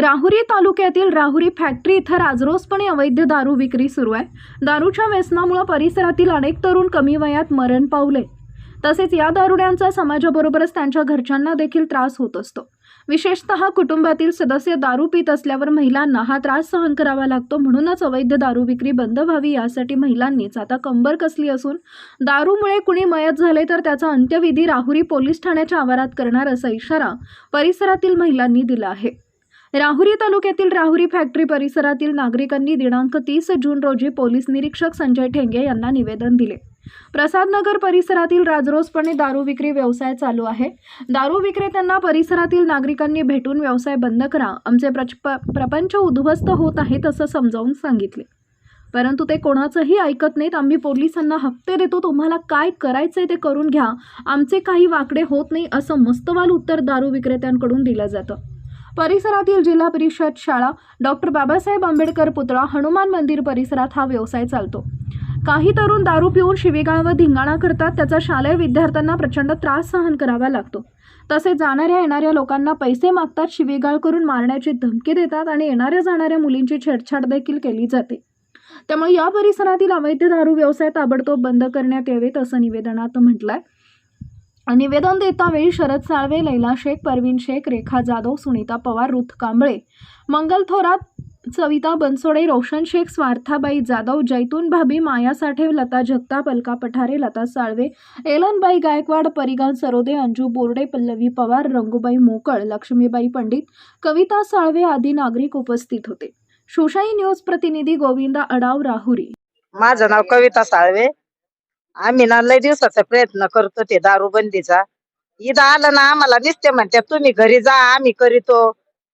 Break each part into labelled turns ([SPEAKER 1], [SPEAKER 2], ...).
[SPEAKER 1] राहुरी तालुक्यातील राहुरी फॅक्टरी इथं राजरोसपणे अवैध दारू विक्री सुरू आहे. दारूच्या व्यसनामुळे परिसरातील अनेक तरुण कमी वयात मरण पावले. तसेच या दारुड्यांचा समाजाबरोबरच त्यांच्या घरच्यांना देखील त्रास होत असतो. विशेषतः कुटुंबातील सदस्य दारू पित असल्यावर महिलांना हा त्रास सहन करावा लागतो म्हणूनच अवैध दारू विक्री बंद व्हावी यासाठी महिलांनीच आता कंबर कसली असून दारूमुळे कुणी मयत झाले तर त्याचा अंत्यविधी राहुरी पोलीस ठाण्याच्या आवारात करणार असा इशारा परिसरातील महिलांनी दिला आहे. राहुरी तालुक्यातील राहुरी फॅक्टरी परिसरातील नागरिकांनी दिनांक तीस जून रोजी पोलीस निरीक्षक संजय ठेंगे यांना निवेदन दिले. प्रसादनगर परिसरातील राजरोसपणे दारू विक्री व्यवसाय चालू आहे. दारू विक्रेत्यांना परिसरातील नागरिकांनी भेटून व्यवसाय बंद करा. आमचे प्रच प- प्रपंच उद्ध्वस्त होत आहेत असं समजावून सांगितले. परंतु ते कोणाचंही ऐकत नाहीत. आम्ही पोलिसांना हप्ते देतो. तुम्हाला काय करायचंय ते करून घ्या. आमचे काही वाकडे होत नाही असं मस्तवाल उत्तर दारू विक्रेत्यांकडून दिलं जातं. परिसरातील जिल्हा परिषद शाळा. डॉक्टर बाबासाहेब आंबेडकर पुतळा हनुमान मंदिर परिसरात हा व्यवसाय चालतो. काही तरुण दारू पिऊन शिवीगाळ व धिंगाणा करतात त्याचा शालेय विद्यार्थ्यांना प्रचंड त्रास सहन करावा लागतो. तसेच जाणाऱ्या येणाऱ्या लोकांना पैसे मागतात शिवीगाळ करून मारण्याची धमकी देतात आणि येणाऱ्या जाणाऱ्या मुलींची छेडछाड देखील केली जाते. त्यामुळे या परिसरातील अवैध दारू व्यवसाय ताबडतोब बंद करण्यात यावेत असं निवेदनात म्हटलंय. निवेदन देतावेळी शरद साळवे लैला शेख परवीन शेख रेखा जाधव सुनीता पवार रुथ कांबळे मंगल थोरात सविता बनसोडे रोशन शेख स्वार्थाबाई जाधव जैतून भाभी माया साठे लता जगताप अलका पठारे लता साळवे एलनबाई गायकवाड परिगाल सरोदे अंजू बोर्डे पल्लवी पवार रंगूबाई मोकळ लक्ष्मीबाई पंडित कविता साळवे आदी नागरिक उपस्थित होते. शोशाई न्यूज प्रतिनिधी गोविंदा अडाव राहुरी.
[SPEAKER 2] माझं नाव कविता साळवे. आम्ही ना लय दिवसाचा प्रयत्न करतो ते दारूबंदीचा. इथं आलं ना आम्हाला निसते म्हणतात तुम्ही घरी जा आम्ही करीतो.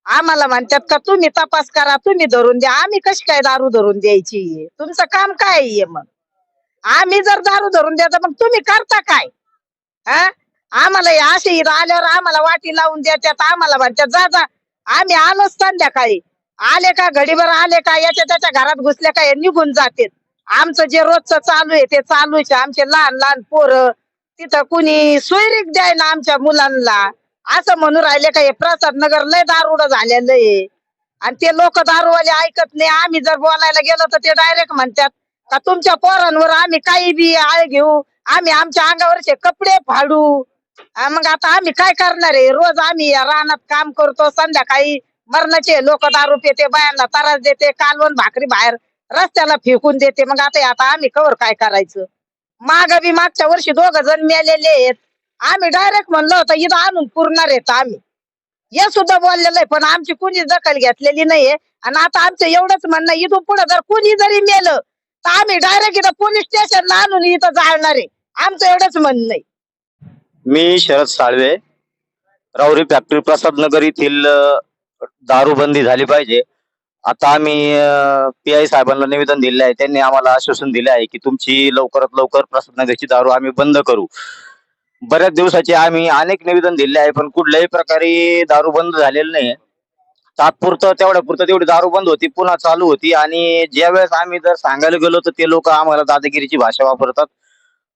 [SPEAKER 2] आम्हाला म्हणतात का तुम्ही तपास करा तुम्ही धरून द्या. आम्ही कशी काय दारू धरून द्यायची तुमचं काम काय आहे मग? आम्ही जर दारू धरून द्यायचा मग तुम्ही करता काय? हा? आम्हाला हे असे इथं आल्यावर आम्हाला वाटी लावून देतात. आम्हाला म्हणतात जा जा. आम्ही आलोच संध्याकाळी. आले का घडीभर? आले का? याच्या त्याच्या घरात घुसले का? हे निघून जाते आमचं जे रोजचं चालू आहे ते चालूच आहे. आमचे लहान लहान पोरं तिथं कुणी सोयरीक द्याय ना आमच्या मुलांना. असं म्हणून राहिले का हे प्रसाद नगर लय दारुड झालेलं आहे. आणि ते लोक दारूवाले ऐकत नाही. आम्ही जर बोलायला गेलो तर ते डायरेक्ट म्हणतात का तुमच्या पोरांवर आम्ही काही बी आळ घेऊ. आम्ही आमच्या अंगावरचे कपडे फाडू. मग आता आम्ही काय करणार आहे? रोज आम्ही या रानात काम करतो. संध्याकाळी मरणाचे लोक दारू पिते बायांना त्रास देते कालवण भाकरी बाहेर रस्त्याला फेकून देते. मग आता आता आम्ही कवर काय करायचं? माग बी मागच्या वर्षी दोघ जण मेलेले आहेत. आम्ही डायरेक्ट म्हणलं होतं इथं आणून पुरणार आहेत आम्ही. हे सुद्धा बोललेलं आहे पण आमची कुणी दखल घेतलेली नाहीये. आणि आता आमचं एवढंच म्हणणं इथून पुढे जर कुणी जरी मेलं तर आम्ही डायरेक्ट इथं पोलीस स्टेशनला आणून इथं जाळणार आहे. आमचं एवढंच म्हणणं आहे.
[SPEAKER 3] मी शरद साळवे राऊरी फॅक्टरी प्रसाद नगर येथील दारूबंदी झाली पाहिजे. आता आम्ही पी आय साहेबांना निवेदन दिले आहे. त्यांनी आम्हाला आश्वासन दिले आहे की तुमची लवकरात लवकर प्रसादनगरची दारू आम्ही बंद करू. बऱ्याच दिवसाचे आम्ही अनेक निवेदन दिले आहे पण कुठल्याही प्रकारे दारू बंद झालेलं नाही. तात्पुरतं तेवढ्या पुरतं तेवढी दारू बंद होती पुन्हा चालू होती. आणि ज्या वेळेस आम्ही जर सांगायला गेलो तर ते लोक आम्हाला दादागिरीची भाषा वापरतात.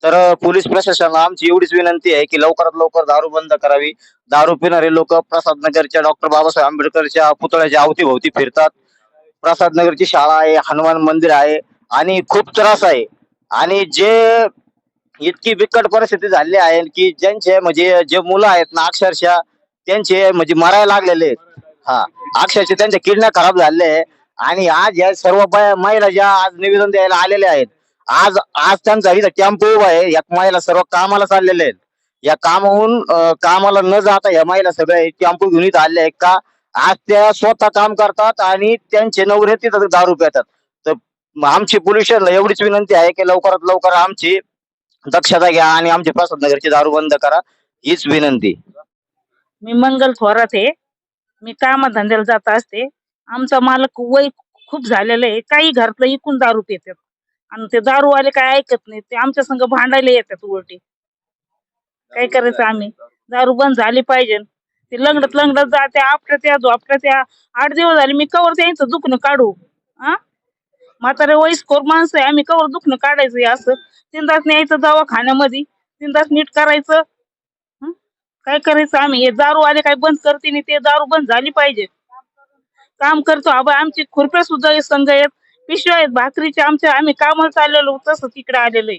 [SPEAKER 3] तर पोलीस प्रशासनाला आमची एवढीच विनंती आहे की लवकरात लवकर दारू बंद करावी. दारू पिणारे लोक प्रसादनगरच्या डॉक्टर बाबासाहेब आंबेडकरच्या पुतळ्याच्या अवतीभोवती फिरतात. प्रसाद नगरची शाळा आहे हनुमान मंदिर आहे आणि खूप त्रास आहे. आणि जे इतकी बिकट परिस्थिती झाली आहे की ज्यांचे म्हणजे जे मुलं आहेत ना अक्षरशः त्यांचे म्हणजे मरायला लागलेले आहेत. हा अक्षरशः त्यांच्या किडण्या खराब झालेल्या आणि आज या सर्व महिला ज्या आज निवेदन द्यायला आलेल्या आहेत आज आज त्यांचा इथं टेम्पो उभा आहे. या महिला सर्व कामाला चाललेले आहेत. या कामाहून कामाला न जाता या महिला सगळ्या टेम्पो घेऊन इथं आले आहेत का? आज त्या स्वतः काम करतात आणि त्यांचे नवरे तिथं दारू पितात. तर आमची पोल्युशनला एवढीच विनंती आहे की लवकरात लवकर आमची दक्षता घ्या आणि आमची प्रसाद नगरची दारू बंद करा हीच विनंती.
[SPEAKER 4] मी मंगल थोरात आहे. मी कामधंद्याला जात असते. आमचा मालक वय खूप झालेलं आहे. काही घरातलं इकून दारू पितात. आणि ते दारूवाले काय ऐकत नाही. ते आमच्या संग भांडायला येतात उलटी. काय करायचं आम्ही? दारू बंद झाली पाहिजे. ते लंगडत लंगडत जाते आपल्या त्या झोपल्या या. आठ दिवस झाले मी कवर त्यांचं दुखणं काढू. हा म्हातारे वयस्कोर माणसं आहे आम्ही कवर दुखणं काढायचं हे असं. तीन तास न्यायचं दवाखान्यामध्ये तीन तास नीट करायचं. काय करायचं आम्ही? हे दारू आले काय बंद करते नाही ते दारू बंद झाली पाहिजे. काम करतो आबा आमची खुरप्या सुद्धा संघ आहेत. पिशव्या आहेत भाकरीचे आमच्या आम्ही कामाला चाललेलो तसं तिकडे आलेलं आहे.